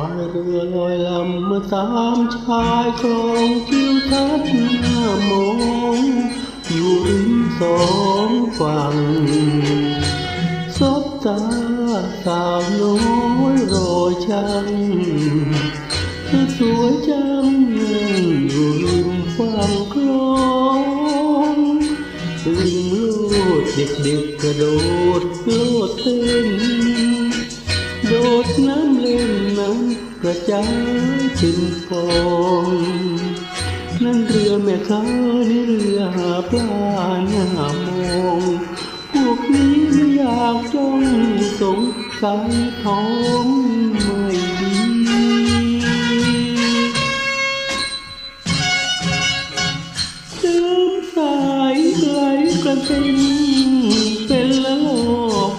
ายเรือลอยลำมชายคลองทิวทัศน์หน้ามองอยู่ริมสองฝั่งซบตาสาวน้อยรอช่างเธอสวยจังอยู่ริมฝั่งคลองลิงโลดเด็กๆกระโดดโลดเต้นโดดน้ำ กระจายเป็นฟองนั่นเรือแม่ค้านี่เรือหาปลาหน้ามองพวกนี้ไม่อยากจ้องสงสัยท้องไม่ดีเดินสายไหลกระเซ็นเป็นละลอก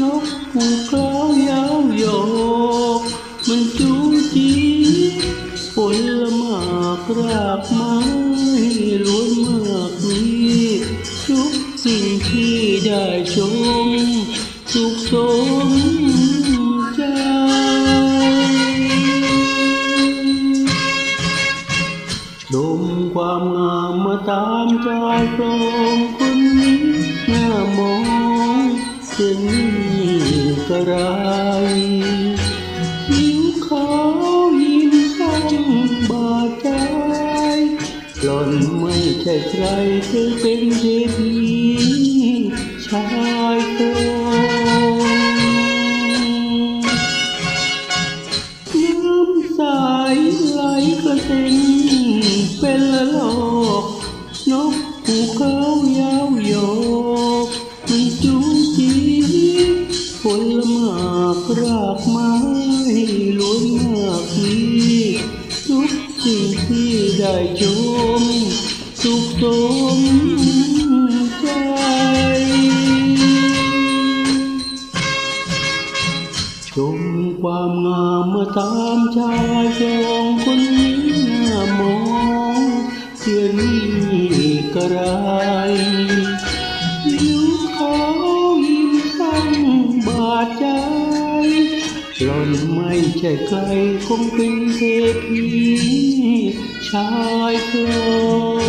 นกผูกคล้าวยาวโยกมันจู จีผลหมากรากไม้ล้วนมากมีทุกสิ่งที่ได้ชมสุขสมใจดมความงามมาตามใจกลองคนนี้หน้ามองเช่นนี้กระไรผิ ใครเธอเป็นเด็กชายโตน้ำสายไหลกระเซ็นเป็นละลอกนกผูเขายาวโยกมันจูจีผลหมากรากไม้ล้วนมากมีทุกสิ่งที่ได้ช มสุขสมใจชมความงามเมื่อตามชายจองคนนี้หน้ามองเสียนี่กระไรผิวขายิ้มสั่งบาดใจหล่อนไม่ใช่ใครคงเป็นเศรษฐีชายคลอง